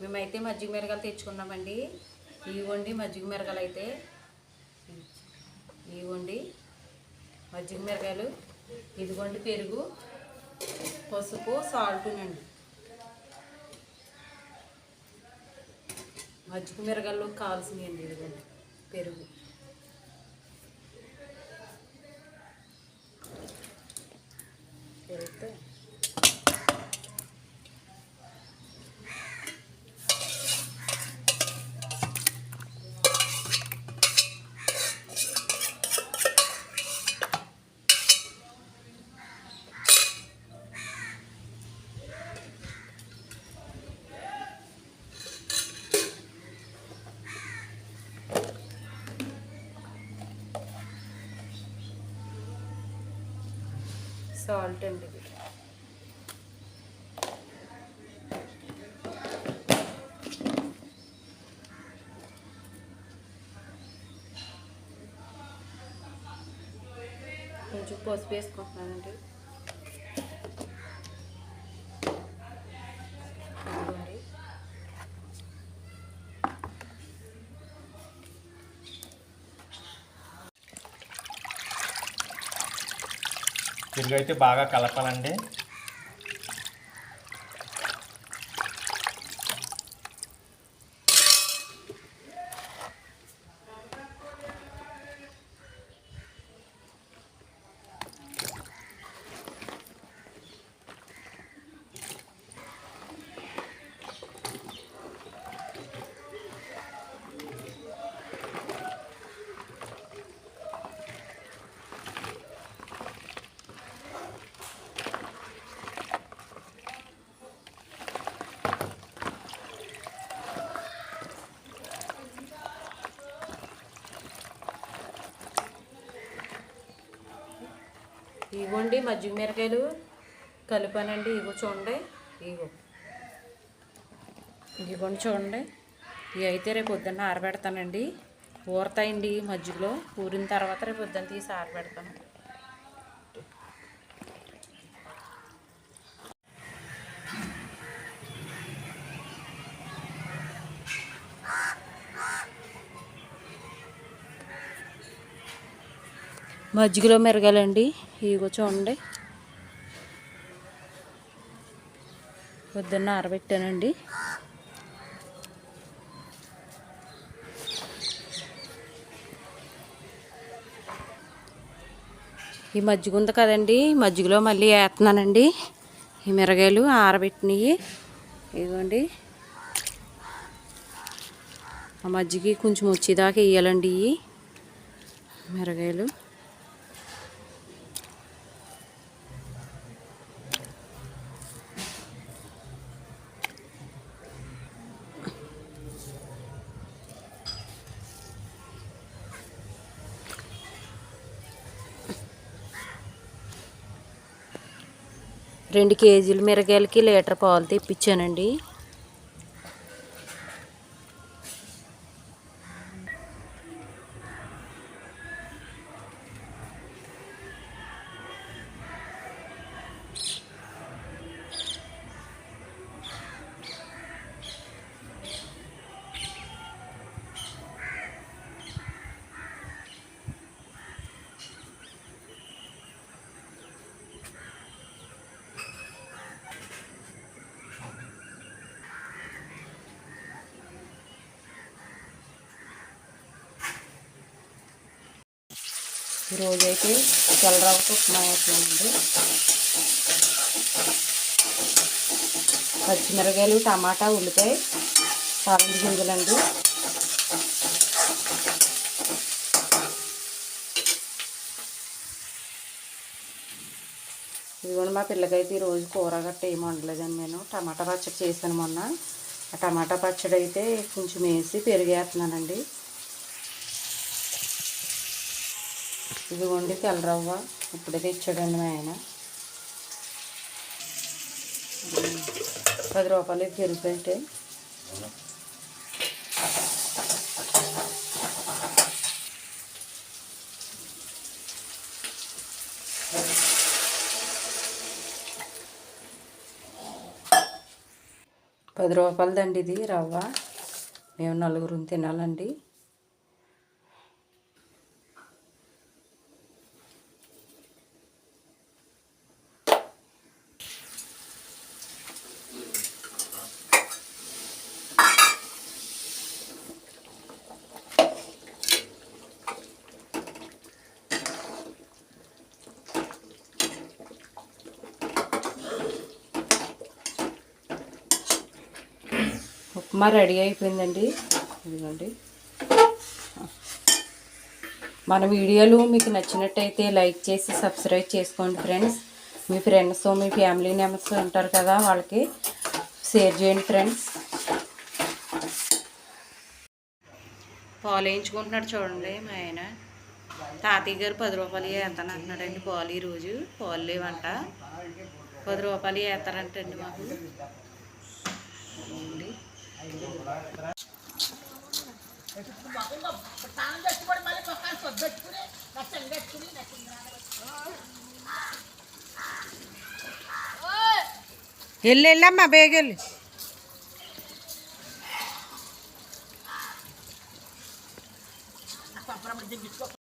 మేమైతే మజ్జిగ మిరగలు తెచ్చుకున్నామండి. ఇవ్వండి మజ్జిగ మిరగలు అయితే ఇవ్వండి మజ్జిగ మిరగాయలు. ఇదిగోండి పెరుగు పసుపు సాల్టునండి మజ్జిగ మిరగాయలు కావాల్సినవి అండి ఇదిగోండి పెరుగు. సాల్ట్ అండి ఇది కొంచెం పసుపు వేసుకుంటున్నానండి ఇదిగోండి. పెరుగు అయితే బాగా కలపాలండి. ఇవ్వండి మజ్జిగ మిరకాయలు కలిపానండి. ఇగో చూడండి. ఇగో ఇదిగోండి చూడండి. ఇవి అయితే రేపు పొద్దున్న ఆరబెడతానండి. ఊరతాయండి మజ్జిగలో. ఊరిన తర్వాత రేపు పొద్దున్న తీసి ఆరబెడతాను. మజ్జిగలో మెరగాలండి ఇగో చూడండి. పొద్దున్న ఆరబెట్టానండి. ఈ మజ్జిగ ఉంది కదండి. మజ్జిగలో మళ్ళీ వేస్తున్నానండి. ఈ మిరగాయలు ఆరబెట్టినవి ఇదిగోండి. ఆ మజ్జిగ కొంచెం వచ్చేదాకా వేయాలండి ఇవి. మిరగాయలు. రెండు కేజీలు మిరగాయలకి లీటర్ పాలు తెప్పించానండి. ఈరోజైతే తెల్లరవ్వతో ఉప్మా వేసానండి పచ్చిమిరకాయలు టమాటా ఉల్లిపాయ తాళండి గింజలండి. ఇదిగోండి మా పిల్లకైతే ఈరోజు కూర గట్ట ఏమి వండలేదండి నేను. టమాటా పచ్చడి చేశాను మొన్న. ఆ టమాటా పచ్చడి అయితే కొంచెం వేసి పెరిగేస్తున్నానండి. ఇదిగోండి తెల్లరవ్వ. ఇప్పుడే తెచ్చాడండి మా ఆయన. పది రూపాయలు పెరిగిపోయింటే పది రూపాయలదండి ఇది రవ్వ. మేము నలుగురు తినాలండి. ఉప్మా రెడీ అయిపోయిందండి. ఇదిగోండి. మన వీడియోలు మీకు నచ్చినట్టయితే లైక్ చేసి సబ్స్క్రైబ్ చేసుకోండి ఫ్రెండ్స్. మీ ఫ్రెండ్స్ మీ ఫ్యామిలీ మెంబర్స్ ఉంటారు కదా వాళ్ళకి షేర్ చేయండి ఫ్రెండ్స్. పాలు వేయించుకుంటున్నాడు చూడండి మా ఆయన. తాతయ్య గారు పది రూపాయలు వేస్తాను అంటున్నాడండి పాలు ఈరోజు. పాలు లేవంట. పది రూపాయలు వేస్తారంటండి మాకు. ఉంది. వెళ్ళి వెళ్ళమ్మా బేగెళ్ళి